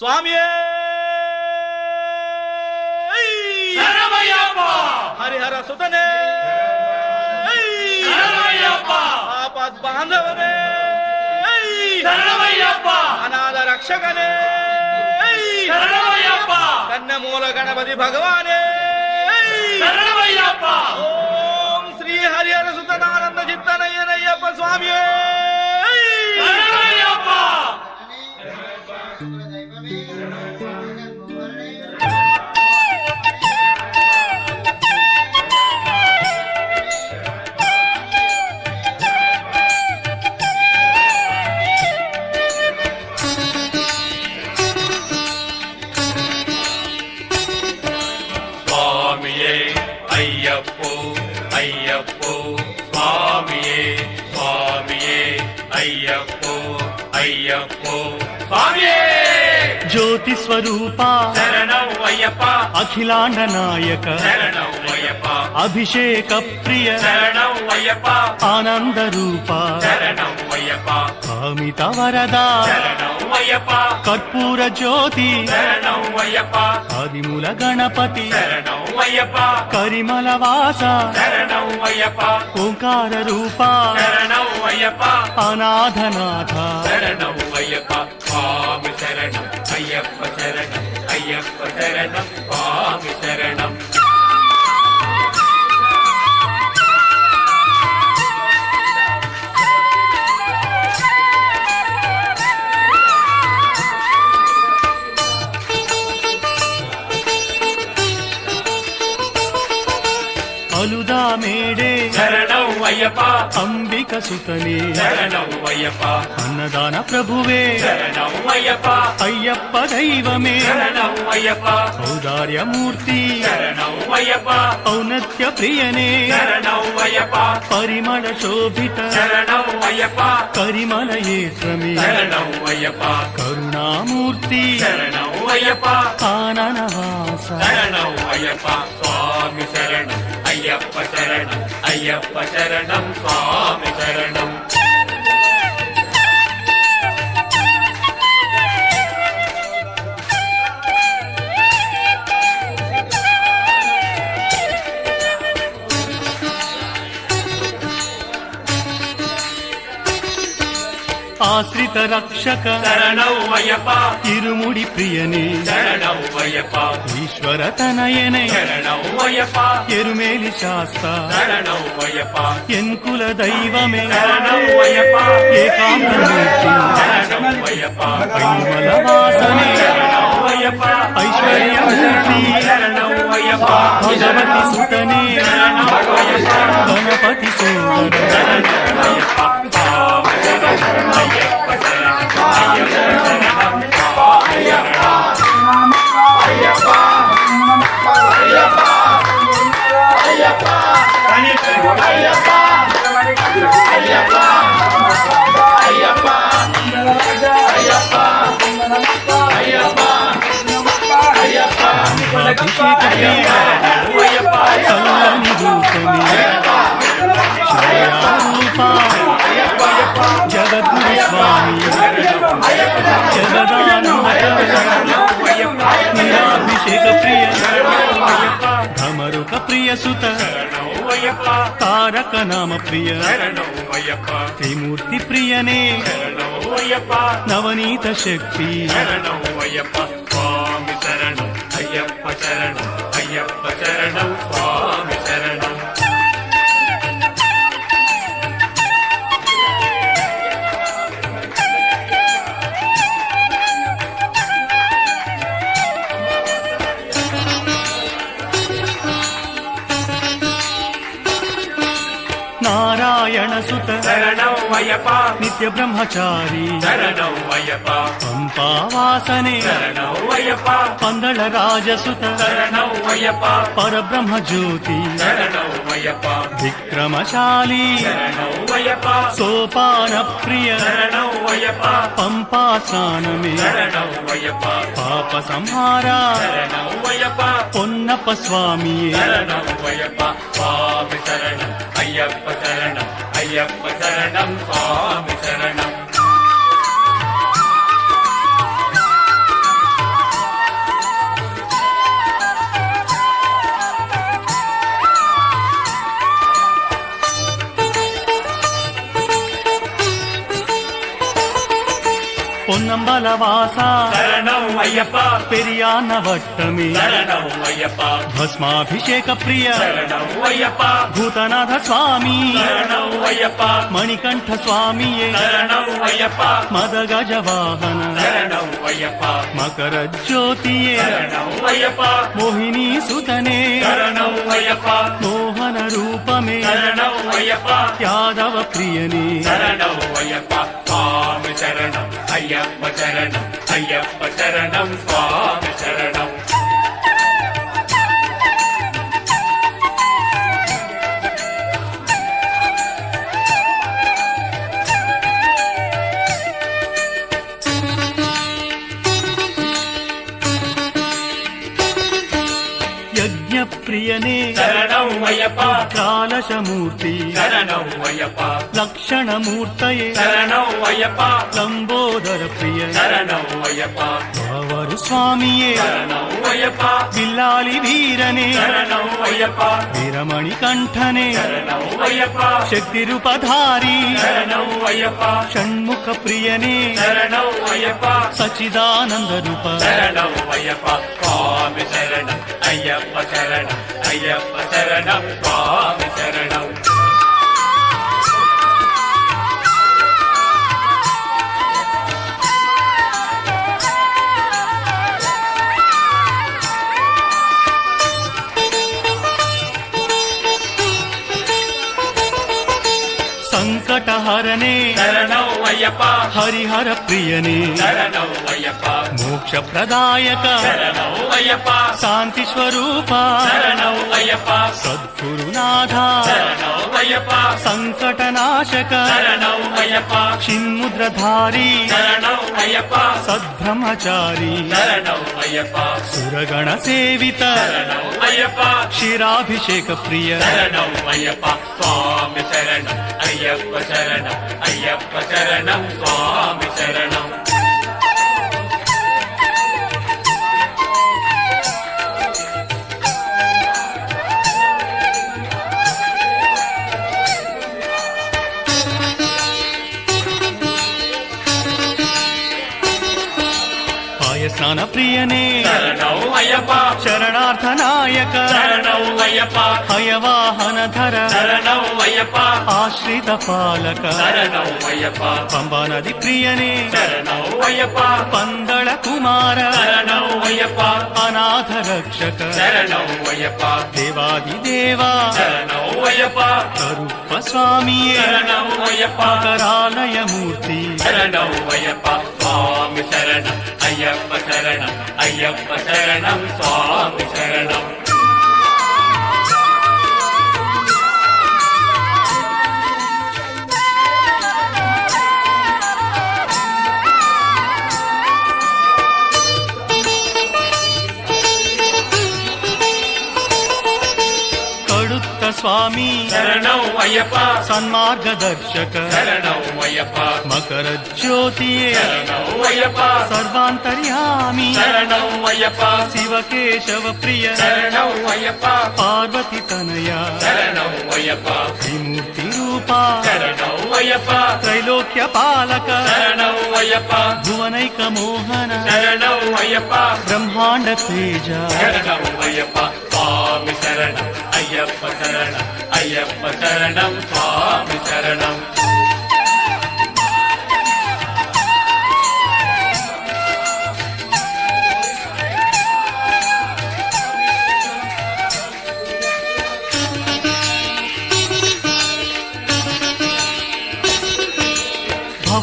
స్వామి శరణమయ్యప్ప! హరిహర సుతనే శరణమయ్యప్ప! ఆపద్ బాంధవనే శరణమయ్యప్ప! అనాథ రక్షకనే శరణమయ్యప్ప! కన్నమూల గణపతి భగవానే శరణమయ్యప్ప! ఓం స్వరూప. అయ్యప్ప అఖిలాండ నాయక అభిషేక ప్రియ. అయ్యప్ప ఆనంద రూప అయ్యప్ప కామిత వరద అయ్యప్ప కర్పూర జ్యోతి. అయ్యప్ప ఆదిమూల గణపతి. అయ్యప్ప కరిమల వాస. అయ్యప్ప ఓంకార రూప. అయ్యప్ప అనాథనాథ. అయ్యప్ప శరణం స్వామి శరణం అలుదా మేడే శరణం అయ్యప్ప. అంబిక సుతనే శరణం అయ్యప్ప అన్నదాన ప్రభువే. అయ్యప్ప దైవమే. ఔదార్యమూర్తి. ఔన్నత్య ప్రియనే. పరిమళ శోభిత. అయ్యప్ప కరుణామూర్తి. అయ్యప్ప స్వామి శరణం. అయ్యప్ప శరణం. అయ్యప్ప శరణం స్వామి శరణం ఆశ్రిత రక్షక. శరణం అయ్యప్ప ఇరుముడి ప్రియనే. శరణం అయ్యప్ప ఈశ్వర తనయనే. శరణం అయ్యప్ప ఎరుమేలి శాస్త. శరణం అయ్యప్ప ఎన్కుల దైవమే. శరణం అయ్యప్ప ఏకాంతమూర్తి. శరణం అయ్యప్ప పరిమళ వాసనే శరణం అయ్యప్ప ఐశ్వర్యమూర్తి. శరణం అయ్యప్ప భగవతి సుతనే. గణపతి సోదర. ప్రియ చల్లని రూపమే నిరాభిషేక ప్రియ ధమరుక ప్రియ సుత తారక నామ ప్రియ త్రిమూర్తి ప్రియనే నవనీత శక్తి స్వామి శరణం అయ్యప్ప శరణం అయ్యప్ప శరణం అయ్యప్ప. నిత్య బ్రహ్మచారి. శరణం అయ్యప్ప. పంపావాసనే శరణం అయ్యప్ప. పందళ రాజసుత. శరణం అయ్యప్ప. పరబ్రహ్మ జ్యోతి శరణం అయ్యప్ప. విక్రమశాలి. శరణం అయ్యప్ప. సోపాన ప్రియ. శరణం అయ్యప్ప. పంపా స్నానమే. శరణం అయ్యప్ప. పాప సంహార. శరణం అయ్యప్ప. పొన్నప్ప స్వామియే. శరణం అయ్యప్ప. స్వామి శరణం. అయ్యప్ప శరణం. అయ్యప్ప శరణం స్వామి కమలవాసా శరణం అయ్యప్ప పెరియాన వట్టమి శరణం అయ్యప్ప భస్మాభిషేక ప్రియ శరణం అయ్యప్ప భూతనాథ స్వామి అయ్యప్ప మణికంఠ స్వామియే అయ్యప్ప మదగజ వాహన అయ్యప్ప మకర జ్యోతియే అయ్యప్ప మోహిని సుతనే అయ్యప్ప మోహన రూపమే అయ్యప్ప యాదవ ప్రియనే అయ్యప్ప స్వామి శరణం అయ్యప్ప చరణం అయ్యప్ప చరణం స్వామి చరణం. శరణం అయ్యప్ప. కాలశమూర్తి శరణం అయ్యప్ప. లక్షణమూర్తయే. శరణం అయ్యప్ప. లంబోదర ప్రియ. శరణం అయ్యప్ప. బావరు స్వామియే. శరణం అయ్యప్ప. బిల్లాలి వీరనే. శరణం అయ్యప్ప. వీరమణి కంఠనే. శరణం అయ్యప్ప. శక్తి రూపధారి శరణం అయ్యప్ప. షణ్ముఖ ప్రియనే. శరణం అయ్యప్ప. సచిదానంద రూప శరణం అయ్యప్ప. స్వామి శరణం. అయ్యప్ప శరణం. అయ్యప్ప శరణం స్వామి శరణం. సంకటహరనే శరణం. అయ్యప్ప. హరిహర ప్రియనే. శరణం అయ్యప్ప. మోక్ష ప్రదాయక శరణం అయ్యప్ప. శాంతి స్వరూప. శరణం అయ్యప్ప. సద్గురునాథ. శరణం అయ్యప్ప. సంకటనాశక. శరణం అయ్యప్ప. చిన్ముద్రధారి శరణం అయ్యప్ప. సద్బ్రహ్మచారి. శరణం అయ్యప్ప. సురగణ సేవిత శరణం అయ్యప్ప. క్షీరాభిషేక ప్రియ. శరణం అయ్యప్ప. స్వామి శరణం. అయ్యప్ప శరణం. అయ్యప్ప శరణం. స్వామి శరణం పాయ స్నాన ప్రియనే శరణార్థ నాయక హయవాహన ధర ఆశ్రిత పాలక పంబా నది ప్రియనే పందళ కుమార అనాథ రక్షక దేవాది దేవా కరుప్ప స్వామియే కరాలయమూర్తి శరణం అయ్యప్ప స్వామి శరణం అయ్యప్ప శరణం అయ్యప్ప శరణం స్వామి శరణం శరణం అయ్యప్ప. సన్మార్గదర్శక. శరణం అయ్యప్ప. మకర జ్యోతియే. శరణం అయ్యప్ప. సర్వాంతర్యామి. శరణం అయ్యప్ప. శివకేశవ ప్రియ. శరణం అయ్యప్ప. పార్వతి తనయ. శరణం అయ్యప్ప. త్రిమూర్తి రూప. శరణం అయ్యప్ప. త్రైలోక్య పాలక. శరణం అయ్యప్ప. భువనైక మోహన. శరణం అయ్యప్ప. బ్రహ్మాండ తేజ. శరణం అయ్యప్ప. స్వామి శరణం. అయ్యప్ప శరణం అయ్యప్ప శరణం స్వామి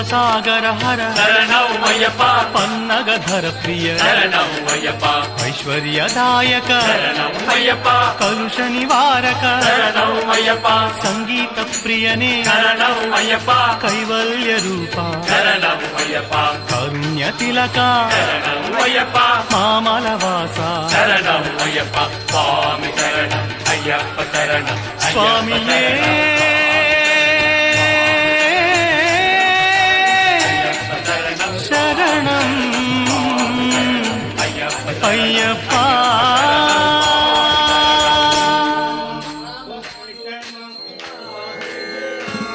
భవసాగర హర శరణం అయ్యప్ప పన్నగధర ప్రియ. శరణం అయ్యప్ప ఐశ్వర్యదాయక. శరణం అయ్యప్ప కలుష నివారక. శరణం అయ్యప్ప సంగీత ప్రియనే. శరణం అయ్యప్ప కైవల్య రూప. కరుణ్య తిలక. మామల వాస శరణం అయ్యప్ప స్వామి శరణం. అయ్యప్ప శరణం. స్వామియే. అయ్యప్ప. అయ్యప్ప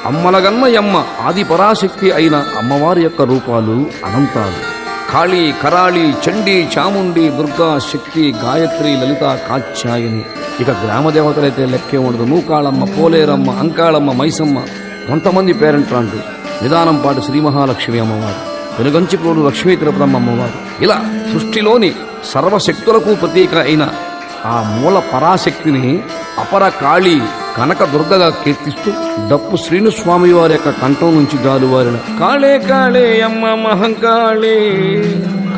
అమ్మలగన్నయమ్మ ఆది పరాశక్తి అయిన అమ్మవారి యొక్క రూపాలు అనంతాలు. కాళీ కరాళి చండీ చాముండి దుర్గా శక్తి గాయత్రి లలిత కాత్యాయని. ఇక గ్రామ దేవతలైతే లెక్కే ఉండదు. నూకాళమ్మ పోలేరమ్మ అంకాళమ్మ మైసమ్మ కొంతమంది పేరెంట్లాంటి నిదానం పాటు శ్రీ మహాలక్ష్మి అమ్మవారు. వెనుగంచిపోడు లక్ష్మీ తిరుపతమ్మ అమ్మవారు. ఇలా సృష్టిలోని సర్వశక్తులకు ప్రతీక అయిన ఆ మూల పరాశక్తిని అపర కాళి కనక దుర్గగా కీర్తిస్తూ డప్పు శ్రీను స్వామి వారి యొక్క కంఠం నుంచి జాలువారిన కాళే కాళే అమ్మ మహంకాళే.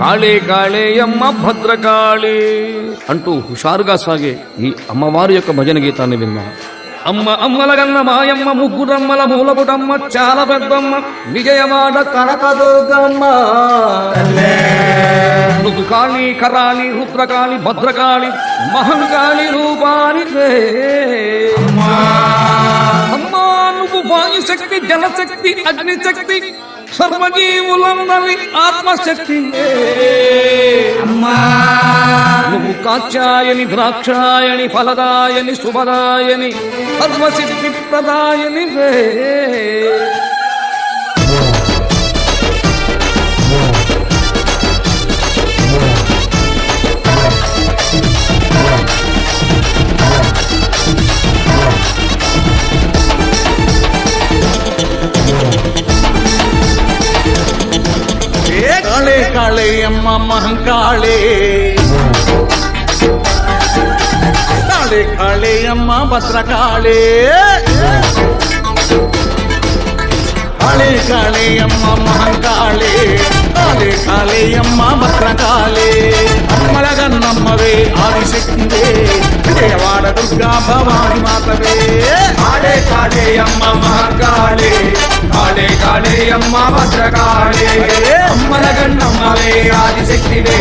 కాళే కాళే అమ్మ భద్రకాళి. అంటూ హుషారుగా సాగే ఈ అమ్మవారి యొక్క భజన గీతాన్ని విన్నాం. అమ్మ అమ్మలగన్న మాయమ్మ ముగ్గురమ్మల మూలపుటమ్మ చాలా పెద్దమ్మ విజయవాడ కనకదుర్గమ్మ. దుర్గమ్మ కరాళి రుద్రకాళి భద్రకాళి మహంకాళి రూపాని అమ్మా నువ్వు వాయుశక్తి జలశక్తి అగ్నిశక్తి సర్వజీవులందరి ఆత్మశక్తి. అమ్మా. నువ్వు కాచాయని ద్రాక్షాయని ఫలదాయని శుభదాయని సర్వసిద్ధి ప్రదాయని వే అమ్మ మహంకాళే కాళే కాళే అమ్మ భద్రకాళే కాళే కాళే అమ్మ కాళే కాళే అమ్మ భద్రకాళే అమ్మలగన్నమ్మవే ఆదిశక్తివే విజయవాడ దుర్గా భవాని మాతవే. కాళే కాళే అమ్మ మహాకాళే కాళే కాళే అమ్మ భద్రకాళే అమ్మల గన్నమ్మవే ఆదిశక్తివే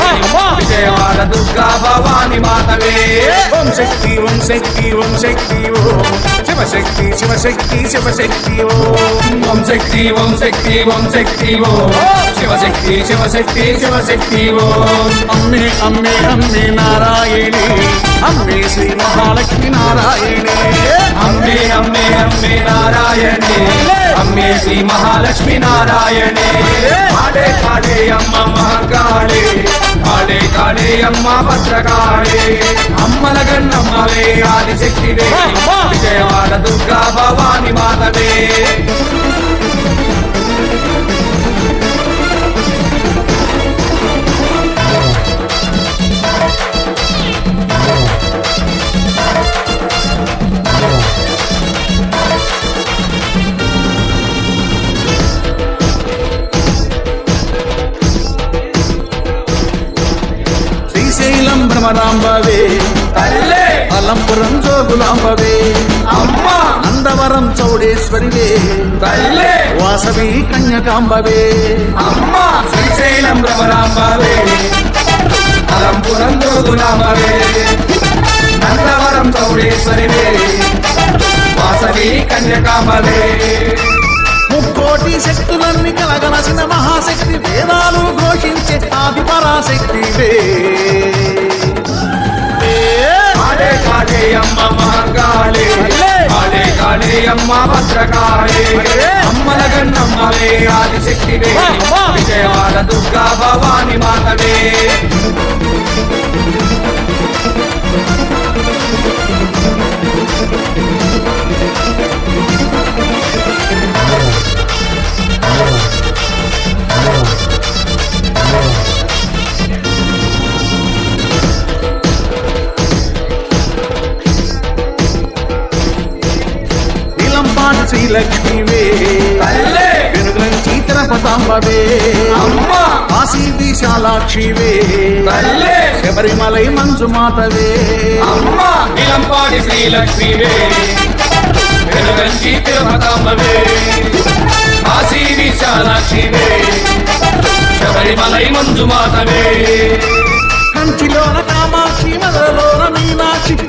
విజయవాడ దుర్గా భవాని మాతవే. ఓం శక్తి ఓం శక్తి ఓం శక్తి ఓం. శివశక్తి శివశక్తి శివశక్తి ఓం. ఓం శక్తి ఓం శక్తి ఓం శక్తి ఓ. శివశక్తి శివశక్తి శివశక్తి ఓం. అమ్మే అమ్మే అమ్మే నారాయణి. అమ్మే శ్రీ మహాలక్ష్మి నారాయణి. అమ్మే అమ్మే అమ్మే నారాయణే. అమ్మే శ్రీ మహాలక్ష్మి నారాయణే. కాళే కాళే అమ్మ మహాకాళే. కాళే కాళే అమ్మ భద్రకాళే అమ్మల గన్నమ్మవే ఆదిశక్తివే. విజయవాడ దుర్గా భవాని మాతవే. తల్లే. అలంపురం జోగులాంబవే. అమ్మ. నందవరం చౌడేశ్వరివే. తల్లే. వాసవి కన్యకాంబవే. అమ్మ. శ్రీశైలం భ్రమరాంబవే అలంపురం జోగులాంబవే. నందవరం చౌడేశ్వరివే. వాసవి కన్యకాంబవే. ముక్కోటి శక్తులన్నీ కలగలసిన మహాశక్తి వేదాలు ఘోషించే ఆది పరాశక్తివే. కాళే కాళే అమ్మ మహాకాళే కాళే కాళే అమ్మ భద్రకాళే అమ్మల గన్నమ్మవే ఆదిశక్తివే. విజయవాడ దుర్గా భవాని మాతవే. నీలంపాటి శ్రీలక్ష్మివే వెనుగంచి తిరుపతాంబవే. అమ్మ. కాశీ విశాలాక్షివే. శబరిమలై మంజు మాతవే. ఇలంపాడి శ్రీలక్ష్మివే కాశీ విశాలాక్షివే. శబరిమలై మంజుమాతవే కంచిలోన కామాక్షి మదలోన మీనాక్షి.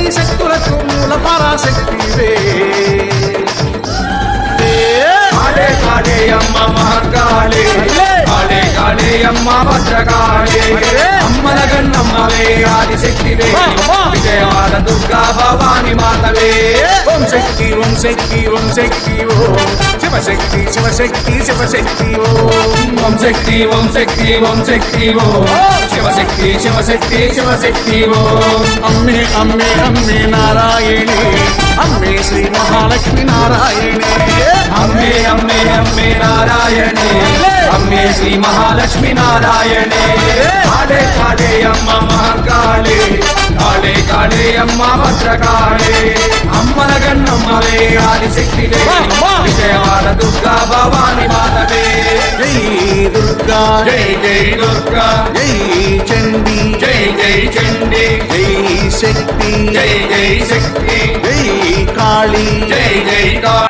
కోటి శక్తులకు మూల పరాశక్తివే. కాళే కాళే అమ్మ మహాకాళే కాళే కాళే అమ్మ భద్రకాళే. అమ్మల గన్నమ్మవే ఆదిశక్తివే. విజయవాడ దుర్గా భవాని మాతవే. ఓం శక్తి ఓం శక్తి ఓం శక్తి ఓం. శివశక్తి శివశక్తి శివశక్తి ఓం. ఓం శక్తి ఓం శక్తి ఓం శక్తి ఓం. శివశక్తి శివశక్తి శివశక్తి ఓం. అమ్మే అమ్మే అమ్మే నారాయణి. అమ్మే శ్రీ మహాలక్ష్మి నారాయణి. అమ్మే అమ్మే అమ్మే నారాయణే. అమ్మే శ్రీ మహాలక్ష్మి నారాయణే. కాళే కాళే అమ్మ మహాకాళే. కాళే కాళే అమ్మ భద్రకాళే. అమ్మల గన్నమ్మవే ఆదిశక్తివే విజయవాడ దుర్గా భవాని మాతవే జై దుర్గా. జై జై దుర్గా. జై చండీ. జై జై చండీ. జై శక్తి. జై జై శక్తి. జై కాళీ. జై జై కాళీ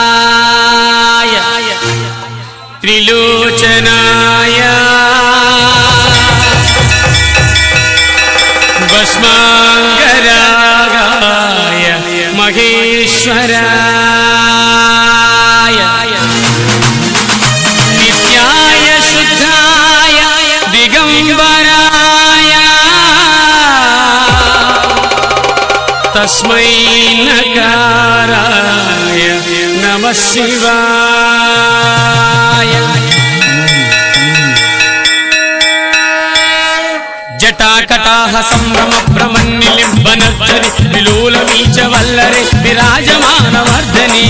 త్రినయనహారాయ త్రిలోచనాయ భస్మాంగరాగాయ మహేశ్వరాయ నిత్యాయ శుద్ధాయ దిగంబరాయ తస్మై నకారాయ నమ శివాయ. జటాకటాహ సంభ్రమ భ్రమన్నిలింబనరి విలోల వీచ వల్లరే విరాజమాన వర్ధని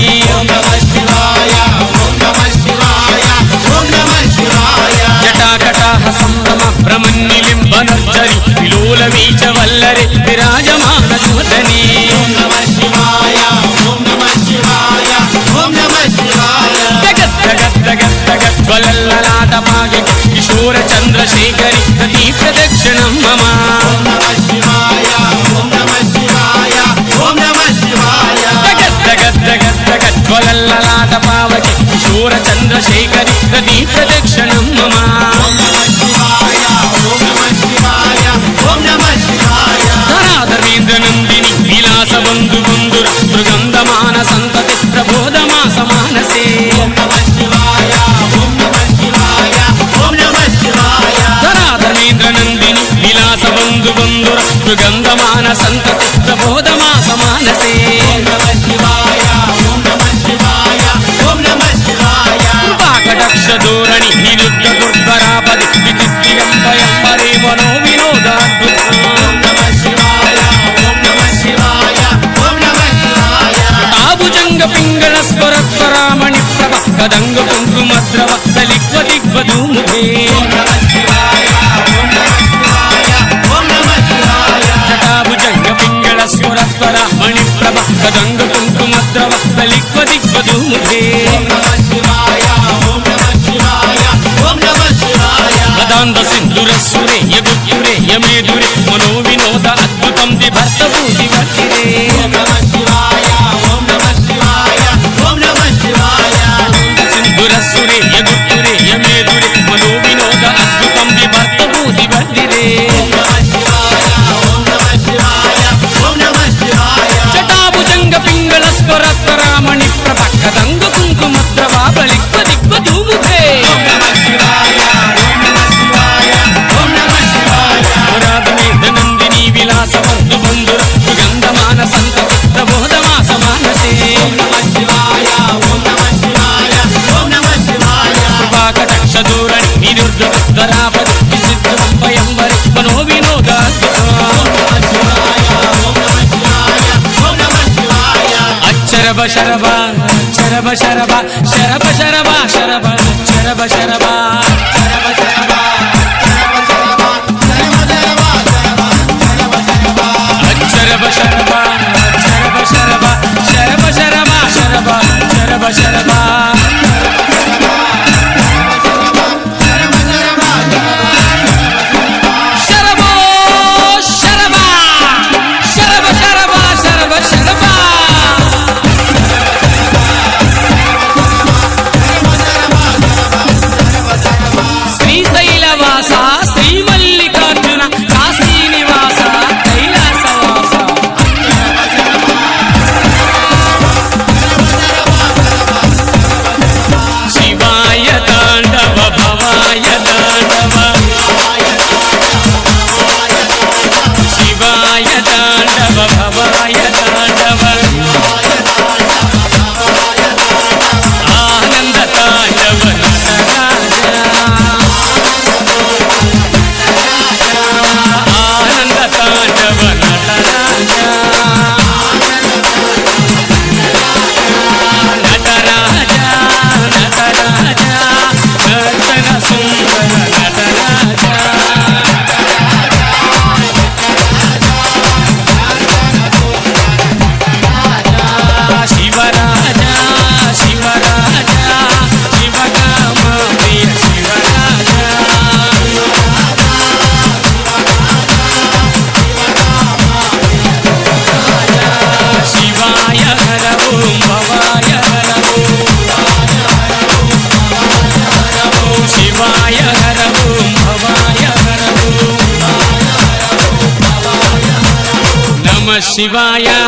జటాకటాహ సంభ్రమ భ్రమన్నిలింబనరి విలోల వీచ వల్లరే విరాజమాన వర్ధని జ్వలల్లలాటమాగి కిశోర చంద్రశేఖరి దీక్ష దక్షిణం మమ. శరభ శరభ శరభ శరభ శరభ శరభ శరభ శరభ శరభ శరభ శరభ శరభ శరభ శరభ శరభ శరభ శరభ శరభ శివాయ నమ శివాయ